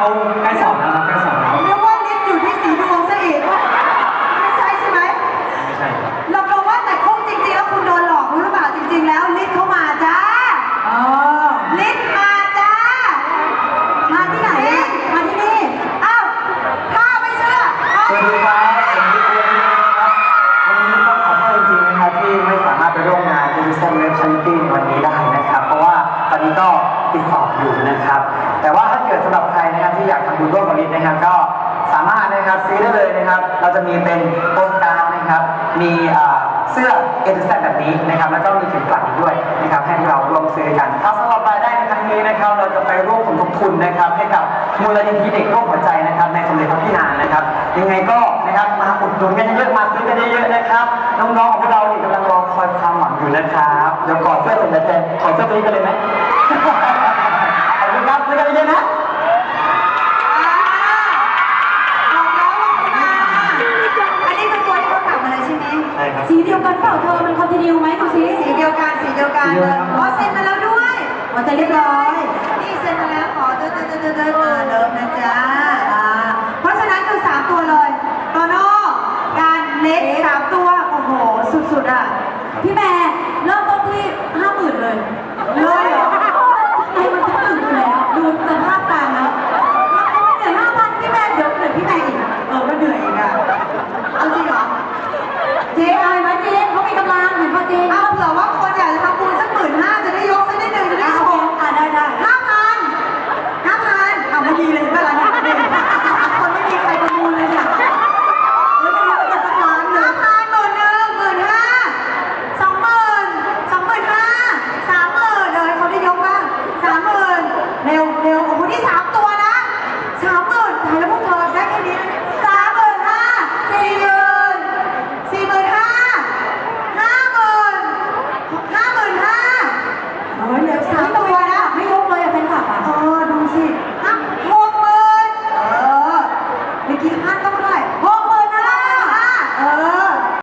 เขาใกล้สอบแล้รับกล้สอบแล้วนึกว่าลิฟอยู่ที่สีดวงซะอีกไม่ใช่ใช่ไหมไม่ใช่ครับเราเราว่าแต่คงจริงๆแล้วคุณโดนหลอกรู้หรือเปล่าจริง ๆ แล้วลิฟเข้ามาจ้าอ๋อลิฟมาจ้า มาที่ไหนมาที่นี่เอ้าข้าไม่เชื่อมาสวัสดีครับวันนี้ต้องขอโทษจริงๆนะครับที่ไม่สามารถไปร่วมงานดิจิทัลเว็ชันตี้วันนี้ได้นะครับ เพราะว่าตอนนี้ก็ ติดสอบอยู่นะครับ แต่ว่าถ้าเกิดสำหรับใครนะครับที่อยากทำบุญร่วมกับลิศนะครับ ก็สามารถนะครับซื้อได้เลยนะครับ เราจะมีเป็นโปสการนะครับ มีเสื้อเอ็นเซนแบบนี้นะครับ แล้วก็มีถึงกลับด้วยนะครับให้เราร่วมซื้อกันถ้าสำหรับรายได้ในครั้งนี้นะครับ เราจะไปร่วมสมทบทุนนะครับ ให้กับมูลนิธิเด็กโรคหัวใจนะครับ ในสมเด็จพระพี่นางนะครับ ยังไงก็นะครับมาอุดหนุนกันเยอะมาซื้อกันเยอะๆนะครับน้องๆของพวกเราเนี่กำลังรอคอยความหวังอยู่นะครับเดี๋ยวกอดเสื้อผมเต็มๆขอเสื้อตัวนี้กันเลยไหม ครับสีเดียวกันเปล่าเธอมันคอนติเนียไหมดูสิสีเดียวกันสีเดียวกันเลยอ๋อเซ็นมาแล้วด้วยหัวใจเรียบร้อย นี่เซ็นมาแล้วขอเดินเดินเดินเดินเดินเออเริ่มนะจ๊ะอ่าเพราะฉะนั้นคือสามตัวเลยโตโน่การเล็กสามตัวโอ้โหสุดๆอะพี่แม่เริ่มต้นที่ห้า